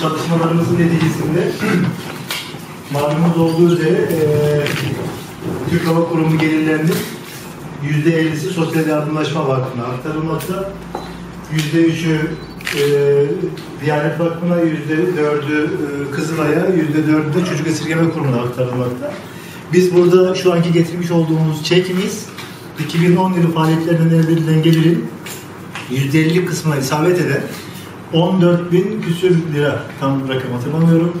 çalışmalarımızın neticesinde malumunuz olduğu üzere eee Türk Hava Kurumu gelirlerinin %50'si Sosyal Yardımlaşma Vakfı'na aktarılmakta. %3'ü eee Diyanet Vakfı'na, %4'ü eee, Kızılay'a, %4'ü de Çocuk Esirgeme Kurumu'na aktarılmakta. Biz burada şu anki getirmiş olduğumuz çekimiz 2010 yılı faaliyetlerinden elde edilen gelirin %50 kısmına isabet eden 14 bin küsür lira tam rakam hatırlamıyorum.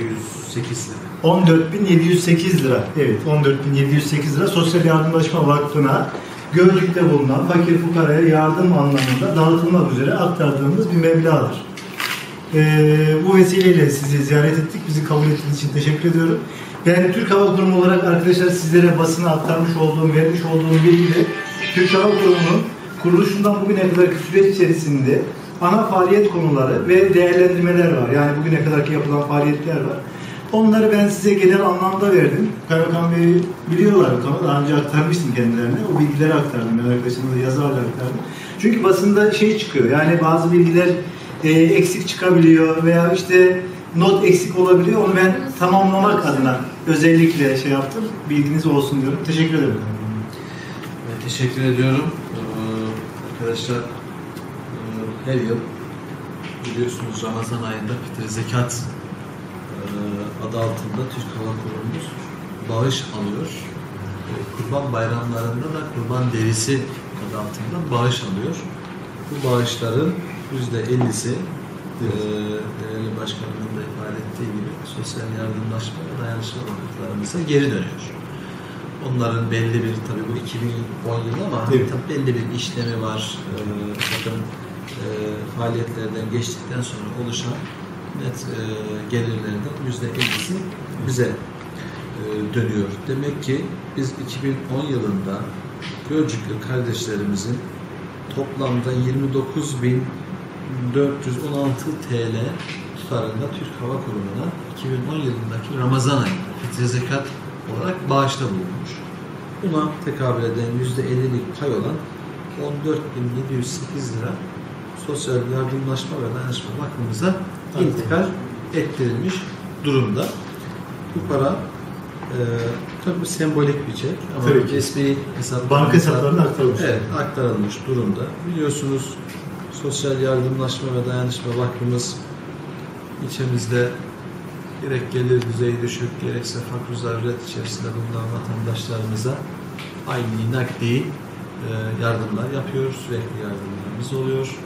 708 lira. 14.708 lira. Evet 14.708 lira Sosyal Yardımlaşma Vakfı'na Gölcük'te bulunan fakir fukaraya yardım anlamında dağıtılmak üzere aktardığımız bir meblağdır. Ee, bu vesileyle sizi ziyaret ettik. Bizi kabul ettiğiniz için teşekkür ediyorum. Ben Türk Hava Kurumu olarak arkadaşlar sizlere basına aktarmış olduğum, vermiş olduğum bilgiyle Türk Hava Kurumu'nun kuruluşundan bugüne kadarki süreç içerisinde ana faaliyet konuları ve değerlendirmeler var. Yani bugüne kadarki yapılan faaliyetler var. Onları ben size genel anlamda verdim. Kaymakam Bey biliyorlar ama daha önce aktarmıştım kendilerine. O bilgileri aktardım ben arkadaşımıza yazarla aktardım. Çünkü basında şey çıkıyor yani bazı bilgiler e, eksik çıkabiliyor veya işte not eksik olabiliyor. Onu ben tamamlamak adına özellikle şey yaptım. Bilginiz olsun diyorum. Teşekkür ederim. Ben teşekkür ediyorum. Ee, arkadaşlar her yıl biliyorsunuz Ramazan ayında fitre zekat adı altında Türk Hava Kurumumuz bağış alıyor. Kurban bayramlarında da kurban derisi adı altında bağış alıyor. Bu bağışların %50'si e, değerli başkanımın da ifade ettiği gibi sosyal yardımlaşma ve dayanışma vakıflarımıza geri dönüyor. Onların belli bir tabii bu 2010 yılı ama Evet. tabii belli bir işlemi var. Ee, bakın e, faaliyetlerden geçtikten sonra oluşan net e, gelirlerden yüzde 50'si bize e, dönüyor. Demek ki biz 2010 yılında Gölcüklü kardeşlerimizin toplamda 29.416 TL tutarında Türk Hava Kurumu'na 2010 yılındaki Ramazan ayında fitre zekat olarak bağışta bulunmuş. Buna tekabül eden %50'lik pay olan 14.708 lira Sosyal Yardımlaşma ve Dayanışma Vakfımıza intikal ettirilmiş durumda. Bu para e, tabii sembolik bir çek ama Tabii ki. resmi hesap Banka hesaplarına aktarılmış. Evet, aktarılmış durumda. Biliyorsunuz Sosyal Yardımlaşma ve Dayanışma Vakfımız ilçemizde gerek gelir düzeyi düşük, gerekse fakir zaruret içerisinde bulunan vatandaşlarımıza aynı nakdi e, yardımlar yapıyor. Sürekli yardımlarımız oluyor.